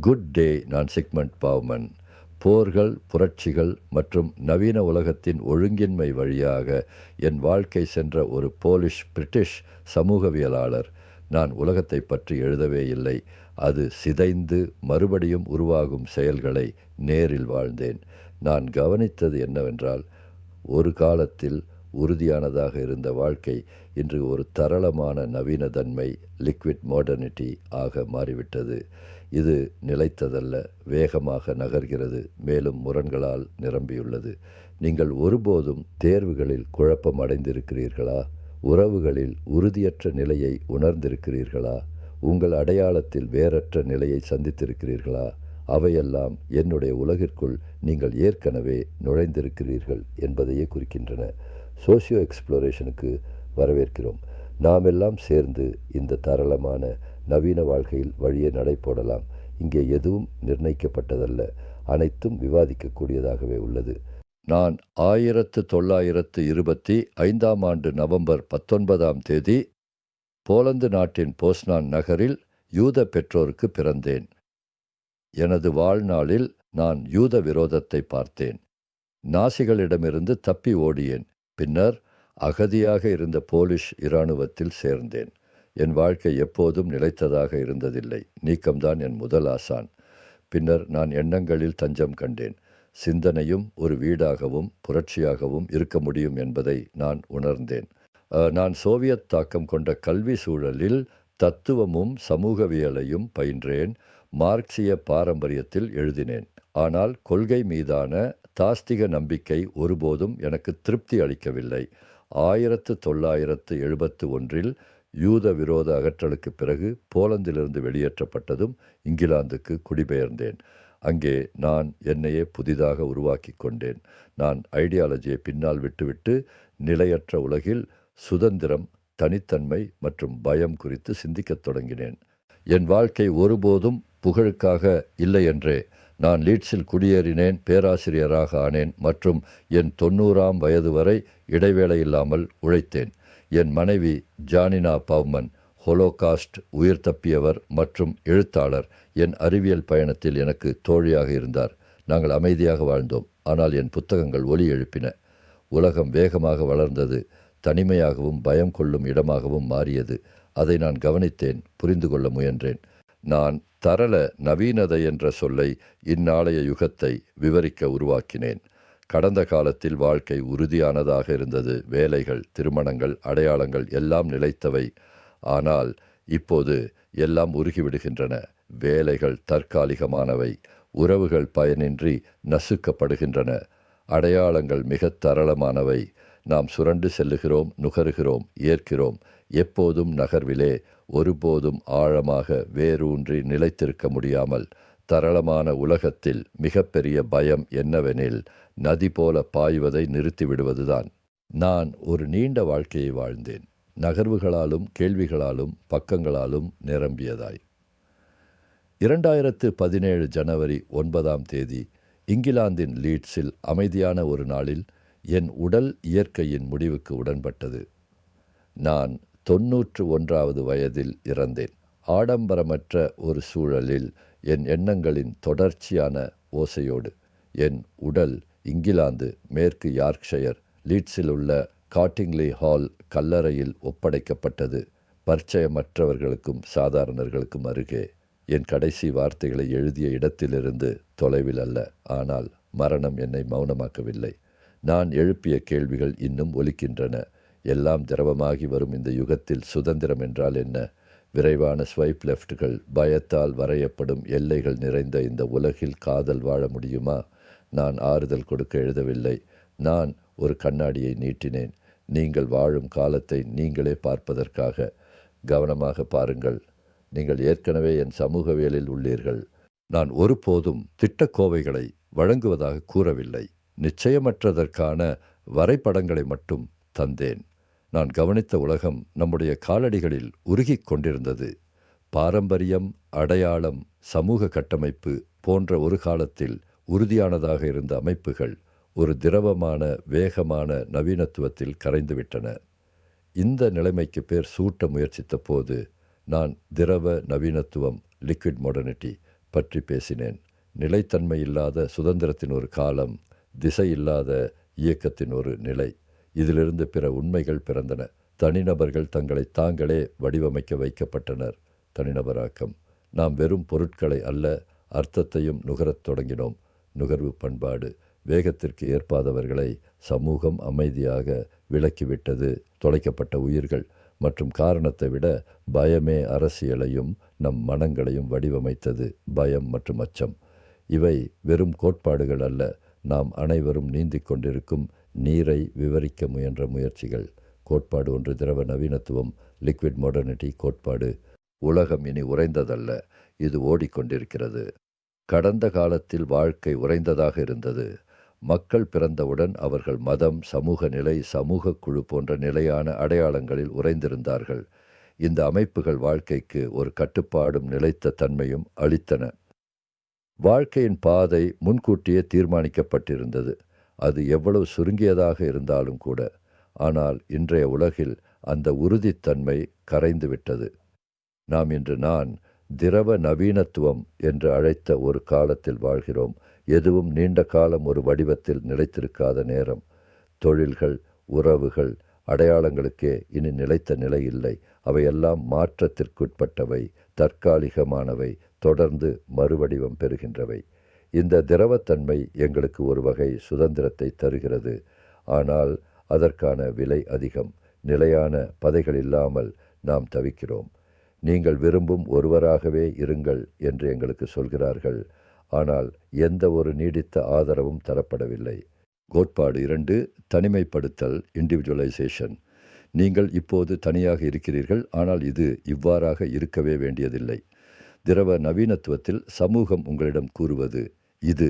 Good day நான் Sigmund பாவ்மன் போர்கள் புரட்சிகள் மற்றும் நவீன உலகத்தின் ஒழுங்கின்மை வழியாக என் வாழ்க்கை சென்ற ஒரு போலிஷ் பிரிட்டிஷ் சமூகவியலாளர். நான் உலகத்தை பற்றி எழுதவே இல்லை. அது சிதைந்து மறுபடியும் உருவாகும் செயல்களை நேரில் வாழ்ந்தேன். நான் கவனித்தது என்னவென்றால் ஒரு காலத்தில் உறுதியானதாக இருந்த வாழ்க்கை இன்று ஒரு தரளமான நவீனதன்மை லிக்விட் மாடர்னிட்டி ஆக மாறிவிட்டது. இது நிலைத்ததல்ல வேகமாக நகர்கிறது மேலும் முரண்களால் நிரம்பியுள்ளது. நீங்கள் ஒருபோதும் தேர்வுகளில் குழப்பம் அடைந்திருக்கிறீர்களா? உறவுகளில் உறுதியற்ற நிலையை உணர்ந்திருக்கிறீர்களா? உங்கள் அடையாளத்தில் வேறற்ற நிலையை சந்தித்திருக்கிறீர்களா? அவையெல்லாம் என்னுடைய உலகிற்குள் நீங்கள் ஏற்கனவே நுழைந்திருக்கிறீர்கள் என்பதையே குறிக்கின்றன. சோசியோ எக்ஸ்ப்ளோரேஷனுக்கு வரவேற்கிறோம். நாமெல்லாம் சேர்ந்து இந்த தரளமான நவீன வாழ்க்கையில் வழியே நடை போடலாம். இங்கே எதுவும் நிர்ணயிக்கப்பட்டதல்ல. அனைத்தும் விவாதிக்கக்கூடியதாகவே உள்ளது. நான் ஆயிரத்து தொள்ளாயிரத்து இருபத்தி ஐந்தாம் ஆண்டு நவம்பர் பத்தொன்பதாம் தேதி போலந்து நாட்டின் போஸ்னான் நகரில் யூத பெற்றோருக்கு பிறந்தேன். எனது வாழ்நாளில் நான் யூத விரோதத்தை பார்த்தேன். நாசிகளிடமிருந்து தப்பி ஓடியேன். பின்னர் அகதியாக இருந்த போலிஷ் இராணுவத்தில் சேர்ந்தேன். என் வாழ்க்கை எப்போதும் நிலைத்ததாக இருந்ததில்லை. நீக்கம்தான் என் முதல் ஆசான். பின்னர் நான் எண்ணங்களில் தஞ்சம் கண்டேன். சிந்தனையும் ஒரு வீடாகவும் புரட்சியாகவும் இருக்க முடியும் என்பதை நான் உணர்ந்தேன். நான் சோவியத் தாக்கம் கொண்ட கல்வி சூழலில் தத்துவமும் சமூகவியலையும் பயின்றேன். மார்க்சிய பாரம்பரியத்தில் எழுதினேன். ஆனால் கொள்கை மீதான தாஸ்திக நம்பிக்கை ஒருபோதும் எனக்கு திருப்தி அளிக்கவில்லை. ஆயிரத்து தொள்ளாயிரத்து எழுபத்து ஒன்றில் யூத விரோத அகற்றலுக்கு பிறகு போலந்திலிருந்து வெளியேற்றப்பட்டதும் இங்கிலாந்துக்கு குடிபெயர்ந்தேன். அங்கே நான் என்னையே புதிதாக உருவாக்கி கொண்டேன். நான் ஐடியாலஜியை பின்னால் விட்டுவிட்டு நிலையற்ற உலகில் சுதந்திரம் தனித்தன்மை மற்றும் பயம் குறித்து சிந்திக்கத் தொடங்கினேன். என் வாழ்க்கை ஒருபோதும் புகழுக்காக இல்லை என்றே. நான் லீட்ஸில் குடியேறினேன் பேராசிரியராக ஆனேன் மற்றும் என் தொண்ணூறாம் வயது வரை இடைவேளை இல்லாமல் உழைத்தேன். என் மனைவி ஜானினா பவ்மன் ஹொலோகாஸ்ட் உயிர் தப்பியவர் மற்றும் எழுத்தாளர். என் அறிவியல் பயணத்தில் எனக்கு தோழியாக இருந்தார். நாங்கள் அமைதியாக வாழ்ந்தோம். ஆனால் என் புத்தகங்கள் ஒலி எழுப்பின. உலகம் வேகமாக வளர்ந்தது. தனிமையாகவும் பயம் கொள்ளும் இடமாகவும் மாறியது. அதை நான் கவனித்தேன். புரிந்து கொள்ள முயன்றேன். நான் தரள நவீனதை என்ற சொல்லை இந்நாளைய யுகத்தை விவரிக்க உருவாக்கினேன். கடந்த காலத்தில் வாழ்க்கை உறுதியானதாக இருந்தது. வேலைகள் திருமணங்கள் அடையாளங்கள் எல்லாம் நிலைத்தவை. ஆனால் இப்போது எல்லாம் உருகிவிடுகின்றன. வேலைகள் தற்காலிகமானவை. உறவுகள் பயனின்றி நசுக்கப்படுகின்றன. அடையாளங்கள் மிக தரளமானவை. நாம் சுரண்டு செல்லுகிறோம் நுகருகிறோம் ஏற்கிறோம். எப்போதும் நகர்விலே ஒருபோதும் ஆழமாக வேரூன்றி நிலைத்திருக்க முடியாமல் தரளமான உலகத்தில் மிகப்பெரிய பயம் என்னவெனில் நதி போல பாய்வதை நிறுத்திவிடுவதுதான். நான் ஒரு நீண்ட வாழ்க்கையை வாழ்ந்தேன். நகர்வுகளாலும் கேள்விகளாலும் பக்கங்களாலும் நிரம்பியதாய். இரண்டாயிரத்து பதினேழு ஜனவரி ஒன்பதாம் தேதி இங்கிலாந்தின் லீட்ஸில் அமைதியான ஒரு நாளில் என் உடல் இயற்கையின் முடிவுக்கு உடன்பட்டது. நான் தொன்னூற்று ஒன்றாவது வயதில் இறந்தேன். ஆடம்பரமற்ற ஒரு சூழலில் என் எண்ணங்களின் தொடர்ச்சியான ஓசையோடு என் உடல் இங்கிலாந்து மேற்கு யார்க்ஷயர் லீட்ஸில் உள்ள காட்டிங்லி ஹால் கல்லறையில் ஒப்படைக்கப்பட்டது. பரிச்சயமற்றவர்களுக்கும் சாதாரணர்களுக்கும் அருகே. என் கடைசி வார்த்தைகளை எழுதிய இடத்திலிருந்து தொலைவில் அல்ல. ஆனால் மரணம் என்னை மௌனமாக்கவில்லை. நான் எழுப்பிய கேள்விகள் இன்னும் ஒலிக்கின்றன. எல்லாம் திரவமாகி வரும் இந்த யுகத்தில் சுதந்திரம் என்றால் என்ன? விரைவான ஸ்வைப் லெஃப்ட்கள் பயத்தால் வரையப்படும் எல்லைகள் நிறைந்த இந்த உலகில் காதல் வாழ முடியுமா? நான் ஆறுதல் கொடுக்க எழுதவில்லை. நான் ஒரு கண்ணாடியை நீட்டினேன். நீங்கள் வாழும் காலத்தை நீங்களே பார்ப்பதற்காக. கவனமாக பாருங்கள். நீங்கள் ஏற்கனவே என் சமூகவியலில் உள்ளீர்கள். நான் ஒருபோதும் திட்டக்கோவைகளை வழங்குவதாக கூறவில்லை. நிச்சயமற்றதற்கான வரைபடங்களை மட்டும் தந்தேன். நான் கவனித்த உலகம் நம்முடைய காலடிகளில் உருகிக் கொண்டிருந்தது. பாரம்பரியம் அடையாளம் சமூக கட்டமைப்பு போன்ற ஒரு காலத்தில் உறுதியானதாக இருந்த அமைப்புகள் ஒரு திரவமான வேகமான நவீனத்துவத்தில் கரைந்துவிட்டன. இந்த நிலைமைக்கு பேர் சூட்ட முயற்சித்த போது நான் திரவ நவீனத்துவம் லிக்விட் மாடர்னிட்டி பற்றி பேசினேன். நிலைத்தன்மை இல்லாத சுதந்திரத்தின் ஒரு காலம் திசை இல்லாத இயக்கத்தின் ஒரு நிலை. இதிலிருந்து பிற உண்மைகள் பிறந்தன. தனிநபர்கள் தங்களை தாங்களே வடிவமைக்க வைக்கப்பட்டனர். தனிநபராக்கம். நாம் வெறும் பொருட்களை அல்ல அர்த்தத்தையும் நுகரத் தொடங்கினோம். நுகர்வு பண்பாடு வேகத்திற்கு ஏற்பாதவர்களை சமூகம் அமைதியாக விலக்கிவிட்டது. தொலைக்கப்பட்ட உயிர்கள் மற்றும் காரணத்தை விட பயமே அரசியலையும் நம் மனங்களையும் வடிவமைத்தது. பயம் மற்றும் அச்சம். இவை வெறும் கோட்பாடுகள் அல்ல. நாம் அனைவரும் நீந்திக் கொண்டிருக்கும் நீரை விவரிக்க முயன்ற முயற்சிகள். கோட்பாடு ஒன்று திரவ நவீனத்துவம் லிக்விட் மாடர்னிட்டி கோட்பாடு. உலகம் இனி உறைந்ததல்ல. இது ஓடிக்கொண்டிருக்கிறது. கடந்த காலத்தில் வாழ்க்கை உறைந்ததாக இருந்தது. மக்கள் பிறந்தவுடன் அவர்கள் மதம் சமூக நிலை சமூக குழு போன்ற நிலையான அடையாளங்களில் உறைந்திருந்தார்கள். இந்த அமைப்புகள் வாழ்க்கைக்கு ஒரு கட்டுப்பாடும் நிலைத்த தன்மையும் அளித்தன. வாழ்க்கையின் பாதை முன்கூட்டியே தீர்மானிக்கப்பட்டிருந்தது. அது எவ்வளவு சுருங்கியதாக இருந்தாலும் கூட ஆனால் இன்றைய உலகில் அந்த உறுதித்தன்மை கரைந்துவிட்டது. நாம் இன்று நான் திரவ நவீனத்துவம் என்று அழைத்த ஒரு காலத்தில் வாழ்கிறோம். எதுவும் நீண்ட காலம் ஒரு வடிவத்தில் நிலைத்திருக்காத நேரம். தொழில்கள் உறவுகள் அடையாளங்களுக்கே இனி நிலைத்த நிலை இல்லை. அவையெல்லாம் மாற்றத்திற்குட்பட்டவை தற்காலிகமானவை தொடர்ந்து மறுவடிவம் பெறுகின்றவை. இந்த திரவத்தன்மை எங்களுக்கு ஒரு வகை சுதந்திரத்தை தருகிறது. ஆனால் அதற்கான விலை அதிகம். நிலையான பதைகள் இல்லாமல் நாம் தவிக்கிறோம். நீங்கள் விரும்பும் ஒருவராகவே இருங்கள் என்று எங்களுக்கு சொல்கிறார்கள். ஆனால் எந்த ஒரு நீடித்த ஆதரவும் தரப்படவில்லை. கோட்பாடு இரண்டு தனிமைப்படுத்தல் இண்டிவிஜுவலைசேஷன் நீங்கள் இப்போது தனியாக இருக்கிறீர்கள் ஆனால் இது இவ்வாறாக இருக்கவே வேண்டியதில்லை. திரவ நவீனத்துவத்தில் சமூகம் உங்களிடம் கூறுவது இது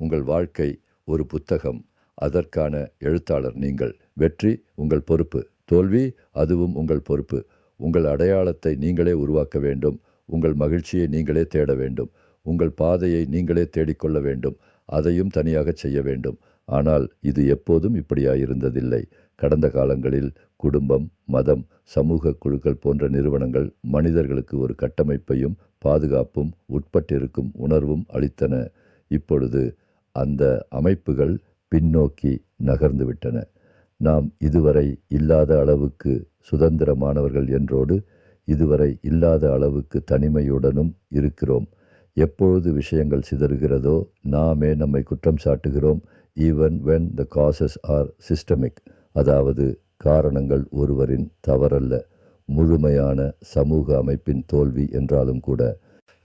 உங்கள் வாழ்க்கை ஒரு புத்தகம். அதற்கான எழுத்தாளர் நீங்கள். வெற்றி உங்கள் பொறுப்பு. தோல்வி அதுவும் உங்கள் பொறுப்பு. உங்கள் அடையாளத்தை நீங்களே உருவாக்க வேண்டும். உங்கள் மகிழ்ச்சியை நீங்களே தேட வேண்டும். உங்கள் பாதையை நீங்களே தேடிக்கொள்ள வேண்டும். அதையும் தனியாக செய்ய வேண்டும். ஆனால் இது எப்போதும் இப்படியாயிருந்ததில்லை. கடந்த காலங்களில் குடும்பம் மதம் சமூக குழுக்கள் போன்ற நிறுவனங்கள் மனிதர்களுக்கு ஒரு கட்டமைப்பையும் பாதுகாப்பும் உட்பட்டிருக்கும் உணர்வும் அளித்தன. இப்பொழுது அந்த அமைப்புகள் பின்னோக்கி நகர்ந்துவிட்டன. நாம் இதுவரை இல்லாத அளவுக்கு சுதந்திரமானவர்கள் என்றோடு இதுவரை இல்லாத அளவுக்கு தனிமையுடனும் இருக்கிறோம். எப்பொழுது விஷயங்கள் சிதறுகிறதோ நாமே நம்மை குற்றம் சாட்டுகிறோம் even when the causes are systemic அதாவது காரணங்கள் ஒருவரின் தவறல்ல. முழுமையான சமூக அமைப்பின் தோல்வி என்றாலும் கூட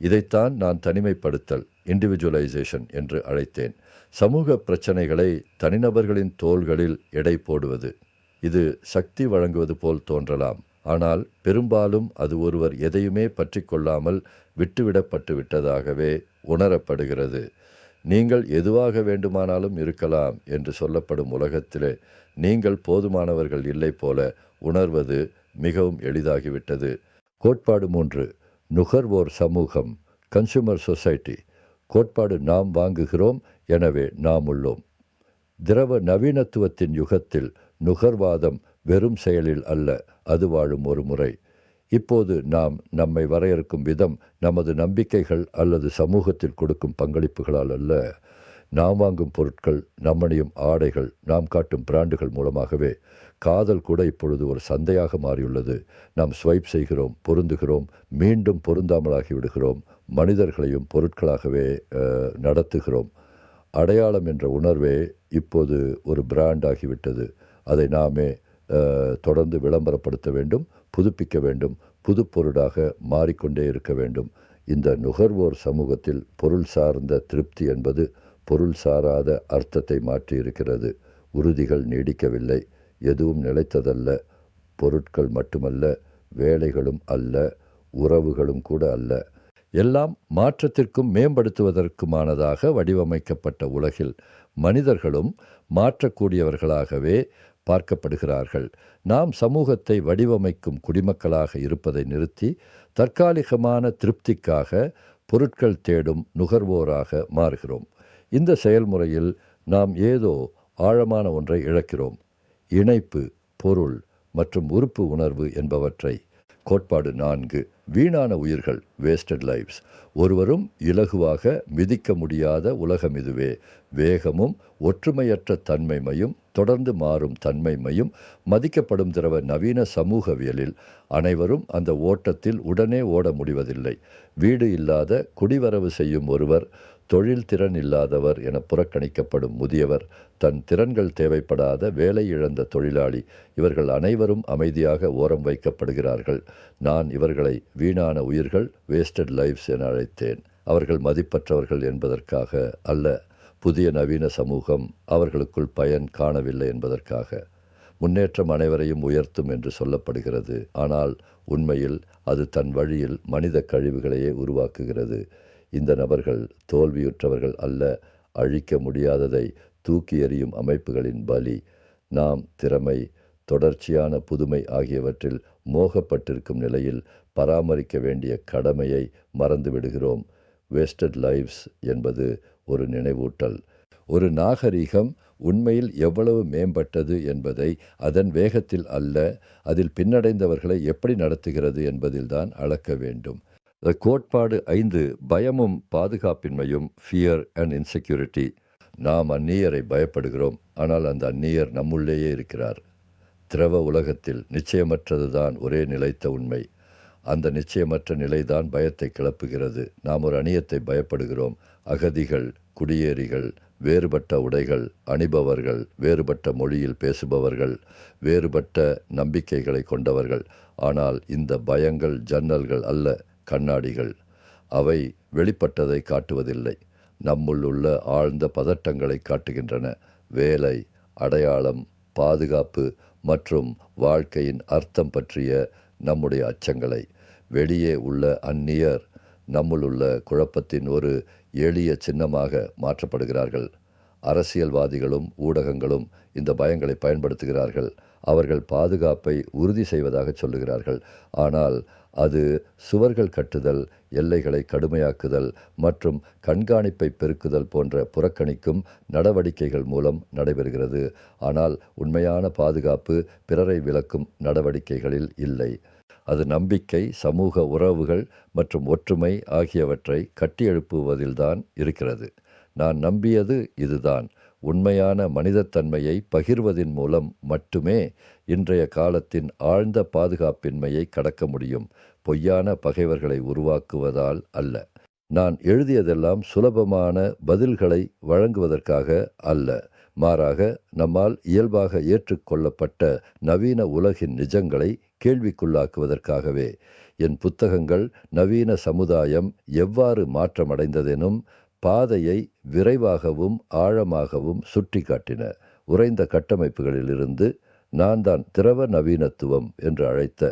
இதைத்தான் நான் தனிமைப்படுத்தல் இண்டிவிஜுவலைசேஷன் என்று அழைத்தேன். சமூக பிரச்சனைகளை தனிநபர்களின் தோள்களில் எடை போடுவது. இது சக்தி வழங்குவது போல் தோன்றலாம். ஆனால் பெரும்பாலும் அது ஒருவர் எதையுமே பற்றி கொள்ளாமல் விட்டுவிடப்பட்டு விட்டதாகவே உணரப்படுகிறது. நீங்கள் எதுவாக வேண்டுமானாலும் இருக்கலாம் என்று சொல்லப்படும் உலகத்திலே நீங்கள் போதுமானவர்கள் இல்லை போல உணர்வது மிகவும் எளிதாகிவிட்டது. கோட்பாடு மூன்று. நுகர்வோர் சமூகம் கன்சூமர் சொசைட்டி கோட்பாடு நாம் வாங்குகிறோம் எனவே நாம் உள்ளோம். திரவ நவீனத்துவத்தின் யுகத்தில் நுகர்வாதம் வெறும் செயலில் அல்ல அது வாழும் ஒரு முறை. இப்போது நாம் நம்மை வரையறுக்கும் விதம் நமது நம்பிக்கைகள் அல்லது சமூகத்தில் கொடுக்கும் பங்களிப்புகளால் அல்ல. நாம் வாங்கும் பொருட்கள் நம்மணியும் ஆடைகள் நாம் காட்டும் பிராண்டுகள் மூலமாகவே காதல் கூட இப்பொழுது ஒரு சந்தையாக மாறியுள்ளது. நாம் ஸ்வைப் செய்கிறோம் பொருந்துகிறோம் மீண்டும் பொருந்தாமலாகி விடுகிறோம் மனிதர்களையும் பொருட்களாகவே நடத்துகிறோம். அடையாளம் என்ற உணர்வே இப்போது ஒரு பிராண்ட் ஆகிவிட்டது. அதை நாமே தொடர்ந்து விளம்பரப்படுத்த வேண்டும் புதுப்பிக்க வேண்டும் புது பொருளாக மாறிக்கொண்டே இருக்க வேண்டும். இந்த நுகர்வோர் சமூகத்தில் பொருள் சார்ந்த திருப்தி என்பது பொருள் சாராத அர்த்தத்தை மாற்றியிருக்கிறது. உறுதிகள் நீடிக்கவில்லை. எதுவும் நிலைத்ததல்ல. பொருட்கள் மட்டுமல்ல. வேலைகளும் அல்ல. உறவுகளும் கூட அல்ல. எல்லாம் மாற்றத்திற்கும் மேம்படுத்துவதற்குமானதாக வடிவமைக்கப்பட்ட உலகில் மனிதர்களும் மாற்றக்கூடியவர்களாகவே பார்க்கப்படுகிறார்கள். நாம் சமூகத்தை வடிவமைக்கும் குடிமக்களாக இருப்பதை நிறுத்தி தற்காலிகமான திருப்திக்காக பொருட்கள் தேடும் நுகர்வோராக மாறுகிறோம். இந்த செயல்முறையில் நாம் ஏதோ ஆழமான ஒன்றை இழக்கிறோம். இணைப்பு பொருள் மற்றும் உறுப்பு உணர்வு என்பவற்றை. கோட்பாடு நான்கு வீணான உயிர்கள் வேஸ்டட் லைவ்ஸ் ஒருவரும் இலகுவாக மிதிக்க முடியாத உலகம் இதுவே. வேகமும் ஒற்றுமையற்ற தன்மைமையும் தொடர்ந்து மாறும் தன்மைமையும் மதிக்கப்படும் திரவ நவீன சமூகவியலில் அனைவரும் அந்த ஓட்டத்தில் உடனே ஓட முடிவதில்லை. வீடு இல்லாத குடிவரவு செய்யும் ஒருவர் தொழில் திறன் இல்லாதவர் என புறக்கணிக்கப்படும் முதியவர் தன் திறன்கள் தேவைப்படாத வேலை இழந்த தொழிலாளி. இவர்கள் அனைவரும் அமைதியாக ஓரம் வைக்கப்படுகிறார்கள். நான் இவர்களை வீணான உயிர்கள் வேஸ்டட் லைஃப்ஸ் என அழைத்தேன். அவர்கள் மதிப்பற்றவர்கள் என்பதற்காக அல்ல புதிய நவீன சமூகம் அவர்களுக்குள் பயன் காணவில்லை என்பதற்காக. முன்னேற்றம் அனைவரையும் உயர்த்தும் என்று சொல்லப்படுகிறது. ஆனால் உண்மையில் அது தன் வழியில் மனித கழிவுகளையே உருவாக்குகிறது. இந்த நபர்கள் தோல்வியுற்றவர்கள் அல்ல அழிக்க முடியாததை தூக்கி எறியும் அமைப்புகளின் பலி. நாம் திறமை தொடர்ச்சியான புதுமை ஆகியவற்றில் மோகப்பட்டிருக்கும் நிலையில் பராமரிக்க வேண்டிய கடமையை மறந்து விடுகிறோம் வேஸ்டட் லைவ்ஸ் என்பது ஒரு நினைவூட்டல். ஒரு நாகரிகம் உண்மையில் எவ்வளவு மேம்பட்டது என்பதை அதன் வேகத்தில் அல்ல அதில் பின்னடைந்தவர்களை எப்படி நடத்துகிறது என்பதில்தான் அளக்க வேண்டும். கோட்பாடு ஐந்து பயமும் பாதுகாப்பின்மையும் ஃபியர் அண்ட் இன்செக்யூரிட்டி நாம் அந்நியரை பயப்படுகிறோம் ஆனால் அந்த அந்நியர் நம்முள்ளேயே இருக்கிறார். திரவ உலகத்தில் நிச்சயமற்றதுதான் ஒரே நிலைத்த உண்மை. அந்த நிச்சயமற்ற நிலைதான் பயத்தை கிளப்புகிறது. நாம் ஒரு அணியத்தை பயப்படுகிறோம். அகதிகள் குடியேறிகள் வேறுபட்ட உடைகள் அணிபவர்கள் வேறுபட்ட மொழியில் பேசுபவர்கள் வேறுபட்ட நம்பிக்கைகளை கொண்டவர்கள். ஆனால் இந்த பயங்கள் ஜன்னல்கள் அல்ல. கண்ணாடிகள். அவை வெளிப்பட்டதை காட்டுவதில்லை. நம்முள் உள்ள ஆழ்ந்த பதட்டங்களை காட்டுகின்றன. வேலை அடையாளம் பாதுகாப்பு மற்றும் வாழ்க்கையின் அர்த்தம் பற்றிய நம்முடைய அச்சங்களை. வெளியே உள்ள அந்நியர் நம்முள் உள்ள குழப்பத்தின் ஒரு எளிய சின்னமாக மாற்றப்படுகிறார்கள். அரசியல்வாதிகளும் ஊடகங்களும் இந்த பயங்களை பயன்படுத்துகிறார்கள். அவர்கள் பாதுகாப்பை உறுதி செய்வதாக சொல்லுகிறார்கள். ஆனால் அது சுவர்கள் கட்டுதல் எல்லைகளை கடுமையாக்குதல் மற்றும் கண்காணிப்பை பெருக்குதல் போன்ற புறக்கணிக்கும் நடவடிக்கைகள் மூலம் நடைபெறுகிறது. ஆனால் உண்மையான பாதுகாப்பு பிறரை விளக்கும் நடவடிக்கைகளில் இல்லை. அது நம்பிக்கை சமூக உறவுகள் மற்றும் ஒற்றுமை ஆகியவற்றை கட்டியெழுப்புவதில்தான் இருக்கிறது. நான் நம்பியது இதுதான். உண்மையான மனிதத்தன்மையை பகிர்வதின் மூலம் மட்டுமே இன்றைய காலத்தின் ஆழ்ந்த பாதுகாப்பின்மையை கடக்க முடியும். பொய்யான பகைவர்களை உருவாக்குவதால் அல்ல. நான் எழுதியதெல்லாம் சுலபமான பதில்களை வழங்குவதற்காக அல்ல. மாறாக நம்மால் இயல்பாக ஏற்றுக்கொள்ளப்பட்ட நவீன உலகின் நிஜங்களை கேள்விக்குள்ளாக்குவதற்காகவே. என் புத்தகங்கள் நவீன சமுதாயம் எவ்வாறு மாற்றமடைந்ததெனும் பாதையை விரைவாகவும் ஆழமாகவும் சுட்டி காட்டின உறைந்த கட்டமைப்புகளிலிருந்து நான் தான் திரவ நவீனத்துவம் என்று அழைத்த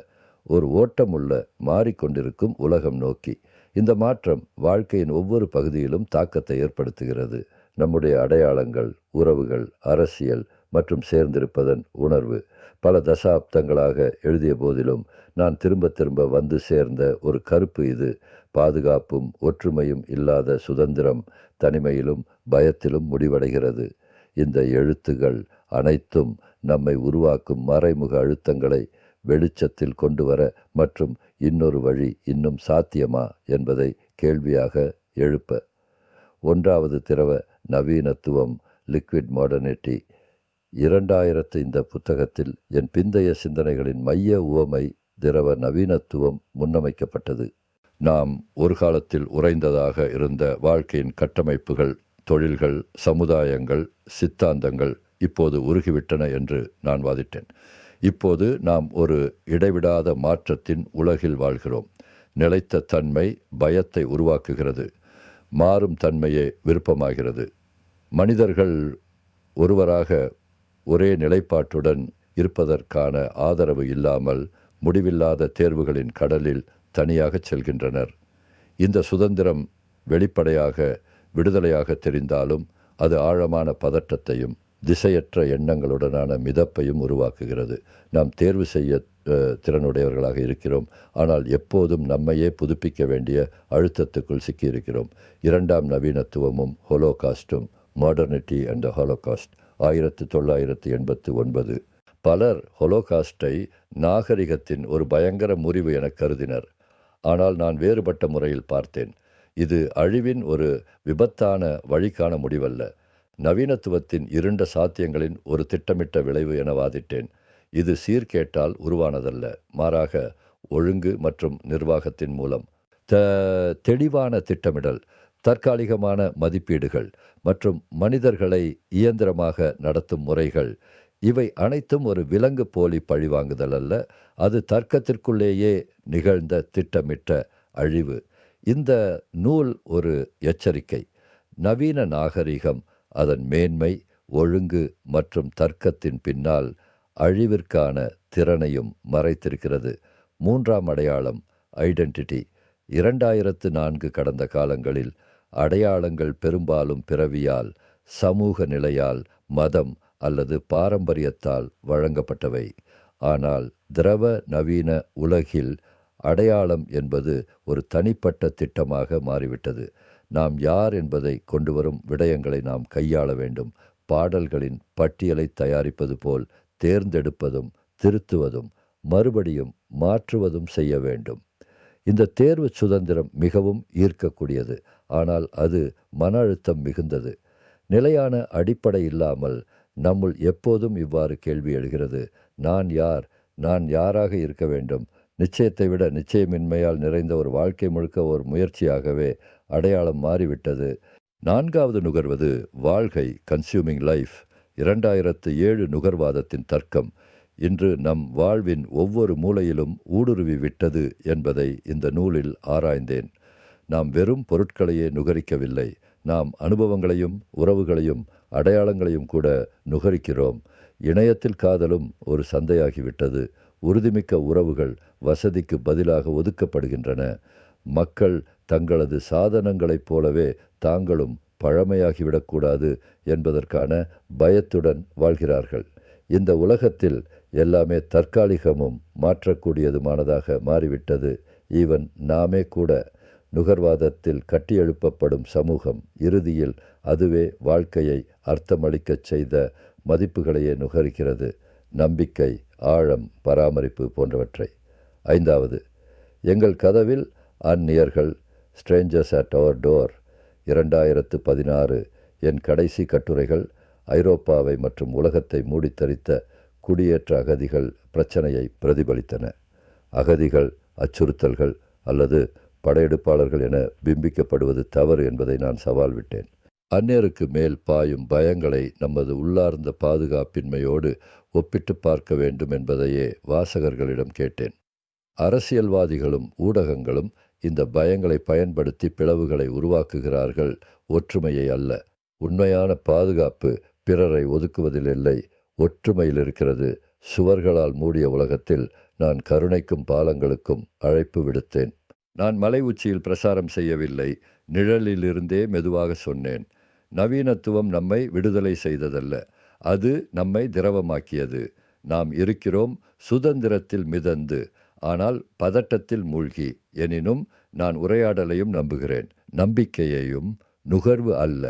ஒரு ஓட்டமுள்ள மாறிக்கொண்டிருக்கும் உலகம் நோக்கி. இந்த மாற்றம் வாழ்க்கையின் ஒவ்வொரு பகுதியிலும் தாக்கத்தை ஏற்படுத்துகிறது. நம்முடைய அடையாளங்கள் உறவுகள் அரசியல் மற்றும் சேர்ந்திருப்பதன் உணர்வு. பல தசாப்தங்களாக எழுதிய போதிலும் நான் திரும்ப திரும்ப வந்து சேர்ந்த ஒரு கருப்பு இது பாதுகாப்பும் ஒற்றுமையும் இல்லாத சுதந்திரம் தனிமையிலும் பயத்திலும் முடிவடைகிறது. இந்த எழுத்துகள் அனைத்தும் நம்மை உருவாக்கும் மறைமுக அழுத்தங்களை வெளிச்சத்தில் கொண்டு வர மற்றும் இன்னொரு வழி இன்னும் சாத்தியமா என்பதை கேள்வியாக எழுப்ப. ஒன்றாவது திரவ நவீனத்துவம் லிக்விட் மாடர்னிட்டி இரண்டாயிரத்து இந்த புத்தகத்தில் என் பிந்தைய சிந்தனைகளின் மைய உவமை திரவ நவீனத்துவம் முன்னமைக்கப்பட்டது. நாம் ஒரு காலத்தில் உறைந்ததாக இருந்த வாழ்க்கையின் கட்டமைப்புகள் தொழில்கள் சமுதாயங்கள் சித்தாந்தங்கள் இப்போது உருகிவிட்டன என்று நான் வாதிட்டேன். இப்போது நாம் ஒரு இடைவிடாத மாற்றத்தின் உலகில் வாழ்கிறோம். நிலைத்த தன்மை பயத்தை உருவாக்குகிறது. மாறும் தன்மையே விருப்பமாகிறது. மனிதர்கள் ஒருவராக ஒரே நிலைப்பாட்டுடன் இருப்பதற்கான ஆதரவு இல்லாமல் முடிவில்லாத தேர்வுகளின் கடலில் தனியாக செல்கின்றனர். இந்த சுதந்திரம் வெளிப்படையாக விடுதலையாக தெரிந்தாலும் அது ஆழமான பதட்டத்தையும் திசையற்ற எண்ணங்களுடனான மிதப்பையும் உருவாக்குகிறது. நாம் தேர்வு செய்ய திறனுடையவர்களாக இருக்கிறோம். ஆனால் எப்போதும் நம்மையே புதுப்பிக்க வேண்டிய அழுத்தத்துக்குள் சிக்கியிருக்கிறோம். இரண்டாம் நவீனத்துவமும் ஹோலோகாஸ்டும் மாடர்னிட்டி அண்ட் ஹோலோகாஸ்ட் ஆயிரத்து தொள்ளாயிரத்து எண்பத்து ஒன்பது. பலர் ஹொலோகாஸ்டை நாகரிகத்தின் ஒரு பயங்கர முறிவு என கருதினர். ஆனால் நான் வேறுபட்ட முறையில் பார்த்தேன். இது அழிவின் ஒரு விபத்தான வழிக்கான முடிவல்ல. நவீனத்துவத்தின் இருண்ட சாத்தியங்களின் ஒரு திட்டமிட்ட விளைவு என வாதிட்டேன். இது சீர்கேட்டால் உருவானதல்ல. மாறாக ஒழுங்கு மற்றும் நிர்வாகத்தின் மூலம். த தெளிவான திட்டமிடல் தற்காலிகமான மதிப்பீடுகள் மற்றும் மனிதர்களை இயந்திரமாக நடத்தும் முறைகள் இவை அனைத்தும் ஒரு விலங்கு போலி பழிவாங்குதல் அல்ல அது தர்க்கத்திற்குள்ளேயே நிகழ்ந்த திட்டமிட்ட அழிவு. இந்த நூல் ஒரு எச்சரிக்கை. நவீன நாகரிகம் அதன் மேன்மை ஒழுங்கு மற்றும் தர்க்கத்தின் பின்னால் அழிவிற்கான திறனையும் மறைத்திருக்கிறது. மூன்றாம் அடையாளம் ஐடென்டிட்டி. இரண்டாயிரத்து நான்கு கடந்த காலங்களில் அடையாளங்கள் பெரும்பாலும் பிறவியால் சமூக நிலையால் மதம் அல்லது பாரம்பரியத்தால் வழங்கப்பட்டவை. ஆனால் திரவ நவீன உலகில் அடையாளம் என்பது ஒரு தனிப்பட்ட திட்டமாக மாறிவிட்டது. நாம் யார் என்பதை கொண்டு வரும் விடயங்களை நாம் கையாள வேண்டும். பாடல்களின் பட்டியலை தயாரிப்பது போல் தேர்ந்தெடுப்பதும் திருத்துவதும் மறுபடியும் மாற்றுவதும் செய்ய வேண்டும். இந்த தேர்வு சுதந்திரம் மிகவும் ஈர்க்கக்கூடியது. ஆனால் அது மன அழுத்தம் மிகுந்தது. நிலையான அடிப்படை இல்லாமல் நம்முள் எப்போதும் இவ்வாறு கேள்வி எழுகிறது. நான் யார்? நான் யாராக இருக்க வேண்டும்? நிச்சயத்தை விட நிச்சயமின்மையால் நிறைந்த ஒரு வாழ்க்கை முழுக்க ஒரு முயற்சியாகவே அடையாளம் மாறிவிட்டது. நான்காவது நுகர்வது வாழ்கை கன்சியூமிங் லைஃப் இரண்டாயிரத்து ஏழு நுகர்வாதத்தின் தர்க்கம். இன்று நம் வாழ்வின் ஒவ்வொரு மூலையிலும் ஊடுருவி விட்டது என்பதை இந்த நூலில் ஆராய்ந்தேன். நாம் வெறும் பொருட்களையே நுகரிக்கவில்லை. நாம் அனுபவங்களையும் உறவுகளையும் அடையாளங்களையும் கூட நுகரிக்கிறோம். இணையத்தில் காதலும் ஒரு சந்தையாகிவிட்டது. உறுதிமிக்க உறவுகள் வசதிக்கு பதிலாக ஒதுக்கப்படுகின்றன. மக்கள் தங்களது சாதனங்களைப் போலவே தாங்களும் பழமையாகிவிடக்கூடாது என்பதற்கான பயத்துடன் வாழ்கிறார்கள். இந்த உலகத்தில் எல்லாமே தற்காலிகமும் மாற்றக்கூடியதுமானதாக மாறிவிட்டது. ஈவன் நாமே கூட நுகர்வாதத்தில் கட்டியெழுப்பப்படும் சமூகம் இறுதியில் அதுவே வாழ்க்கையை அர்த்தமளிக்கச் செய்த மதிப்புகளையே நுகர்கிறது. நம்பிக்கை ஆழம் பராமரிப்பு போன்றவற்றை. ஐந்தாவது எங்கள் கதவில் அந்நியர்கள் ஸ்ட்ரேஞ்சர்ஸ் அட் அவர் டோர் இரண்டாயிரத்து பதினாறு என் கடைசி கட்டுரைகள் ஐரோப்பாவை மற்றும் உலகத்தை மூடித்தரித்த குடியேற்ற அகதிகள் பிரச்சனையை பிரதிபலித்தன. அகதிகள் அச்சுறுத்தல்கள் அல்லது படையெடுப்பாளர்கள் என பிம்பிக்கப்படுவது தவறு என்பதை நான் சவால் விட்டேன். அந்நேருக்கு மேல் பாயும் பயங்களை நமது உள்ளார்ந்த பாதுகாப்பின்மையோடு ஒப்பிட்டு பார்க்க வேண்டும் என்பதையே வாசகர்களிடம் கேட்டேன். அரசியல்வாதிகளும் ஊடகங்களும் இந்த பயங்களை பயன்படுத்தி பிளவுகளை உருவாக்குகிறார்கள் ஒற்றுமையை அல்ல. உண்மையான பாதுகாப்பு பிறரை ஒதுக்குவதில் இல்லை ஒற்றுமையில் இருக்கிறது. சுவர்களால் மூடிய உலகத்தில் நான் கருணைக்கும் பாலங்களுக்கும் அழைப்பு விடுத்தேன். நான் மலை உச்சியில் பிரசாரம் செய்யவில்லை. நிழலிலிருந்தே மெதுவாக சொன்னேன். நவீனத்துவம் நம்மை விடுதலை செய்ததல்ல. அது நம்மை திரவமாக்கியது. நாம் இருக்கிறோம் சுதந்திரத்தில் மிதந்து ஆனால் பதட்டத்தில் மூழ்கி. எனினும் நான் உரையாடலையும் நம்புகிறேன். நம்பிக்கையையும் நுகர்வு அல்ல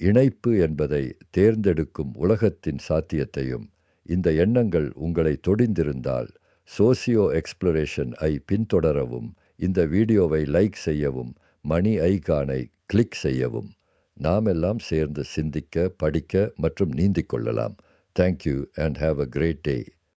இணைப்பு என்பதை தேர்ந்தெடுக்கும் உலகத்தின் சாத்தியத்தையும். இந்த எண்ணங்கள் உங்களை தொடிந்திருந்தால் சோசியோ எக்ஸ்ப்ளரேஷன் ஐ பின்தொடரவும் இந்த வீடியோவை லைக் செய்யவும் மணி ஐகானை கிளிக் செய்யவும். நாம் எல்லாம் சேர்ந்து சிந்திக்க படிக்க மற்றும் நீந்திக் கொள்ளலாம். Thank you and have a great day